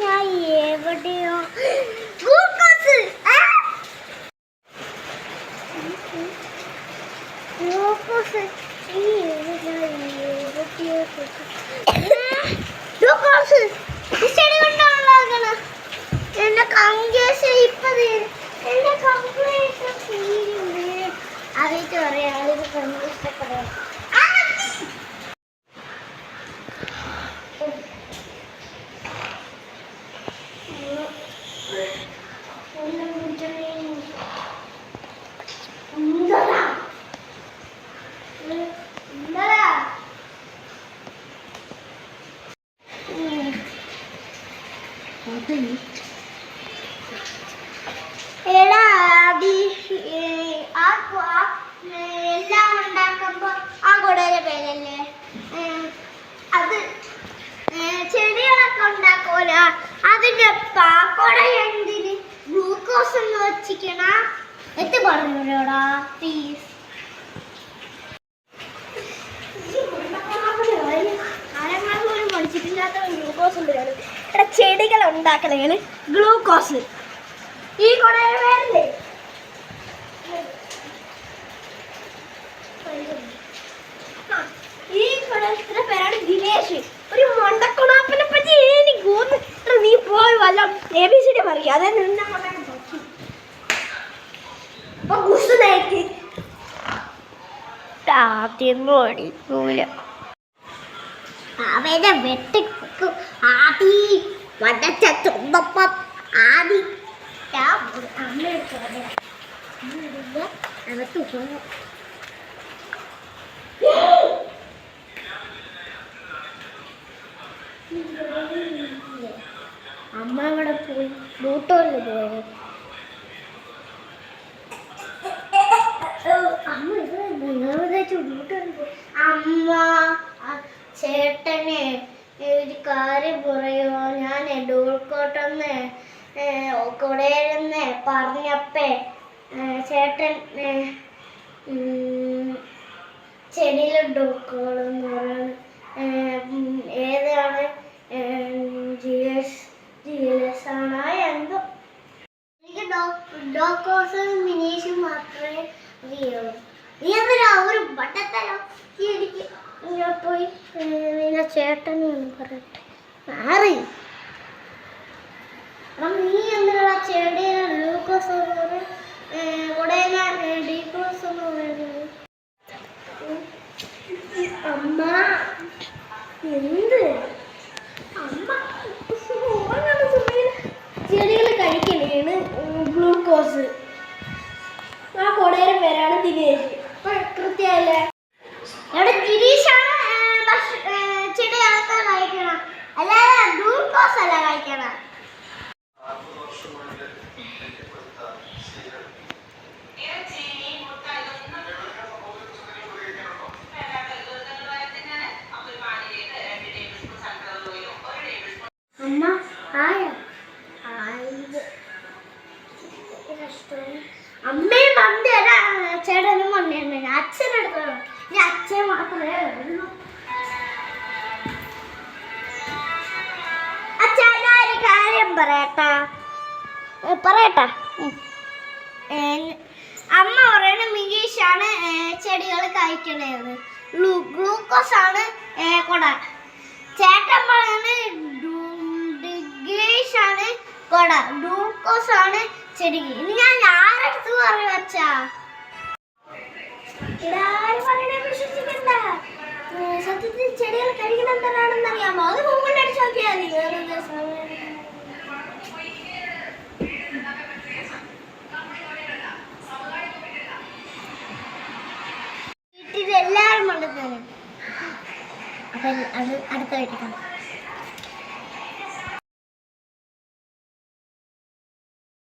ഞാൻ എവിടെയോ ഗ്ലൂക്കോസ് ആ! ഗ്ലൂക്കോസ് ഈ എവിടെ എവിടെയോ ഗ്ലൂക്കോസ് ഈ ചെടി കൊണ്ടുള്ളതാണ് എന്റെ കങ്കേശ ഇപ്പൊ തീരും എന്റെ കംപ്ലീറ്റ് തീരുന്നേ അറിയിട്ട് പറയാം ആളിത് ഭയങ്കര ഇഷ്ടപ്പെടാം എല്ലാം ആ അത് അതിന്റെ പാക്കോട എന്തിന്? ഗ്ലൂക്കോസ് എന്ന് വെച്ചിക്കണ? എത്തി പറഞ്ഞോടാ പ്ലീസ് ഗ്ലൂക്കോസ് ഉണ്ട് എടാ ചെടികൾ ഉണ്ടാക്കലാണ് ഗ്ലൂക്കോസ് ഈ കുടയുടെ പേരല്ലേ? ഈ കുടയുടെ പേരാണ് ദിനേശ്. ഒരു മണ്ടക്കുണാപ്പിനെ പറ്റി എനിക്ക് നീ പോയി വല്ല എ ബി സി ഡി പറയും. അതെ നിന്നെ അപ്പൊ കുസുനായിട്ട് ആദ്യം ഓടിക്കൂല അവനെ വെട്ടിക്കും ആദി വടച്ച ചുണ്ടപ്പം ആദി. അമ്മ അവിടെ പോയി ബൂട്ടോയിൽ പോയത് അമ്മ ഇവിടെ നിങ്ങളുടെ ബൂട്ടോയിൽ പോയി അമ്മ ആ ചേട്ടനെ ഒരു കാര്യം പറയുമോ ഞാൻ ഡൂൾക്കോട്ടെന്ന് കുടയിലെന്ന് പറഞ്ഞപ്പേ ചേട്ടൻ ചെടിയിൽ പറയുന്നത് ഏതാണ് ജി എസ് ജി എസ് ആണോ എന്തോ. എനിക്ക് ഡോക്കോസും മിനീഷും മാത്രമേ അറിയുള്ളൂ. നീ എന്തിനാ ഒരു ബട്ടത്തലോ ഞാൻ പോയി? ഏ, നിന്റെ ചേട്ടനെ ഒന്ന് പറയട്ടെ മാറി അപ്പം നീ എന്തിനാ ചെടിയെ ലൂക്കോസ് എന്ന് പറയും ഉടനെ ഡീക്കോസ് എന്ന് പറയുന്നത് ഉം. അമ്മ എന്ത് അമ്മ ചെടികൾ കഴിക്കണേണ് ഗ്ലൂക്കോസ് ആ കൊടയുടെ പേരാണ് ദിനേശ് അപ്പൊ കൃത്യല്ലേ ഇവിടെ ഗിരീഷാണ് ചെടികളൊക്കെ കഴിക്കണം അല്ലാതെ ഗ്ലൂക്കോസ് അല്ല കഴിക്കണം. ഇനി അച്ഛൻ മാത്രമേ ഉള്ളൂ അച്ഛാ കാര്യം പറയട്ടാ. പറയട്ടാ. അമ്മ പറയണ മികീഷാണ് ചെടികൾ കഴിക്കണേന്ന് ഗ്ലൂക്കോസ് ആണ് കൊട. ചേട്ടൻ പറയണ ആണ് കൊട. ഗ്ലൂക്കോസ് ആണ് ചെടി ഇനി ഞാൻ ആരടുത്ത് പറയും അച്ഛാ? ചെടികൾ കഴിക്കണം എന്താണെന്ന് അറിയാമോ? അത് ഗൂഗിളിൽ അടിച്ചു നോക്കിയാൽ മതി. വേറെ എല്ലാവരും കൊണ്ടുതന്നെ അപ്പം അത് അടുത്ത വീട്ടിൽ കാണാം.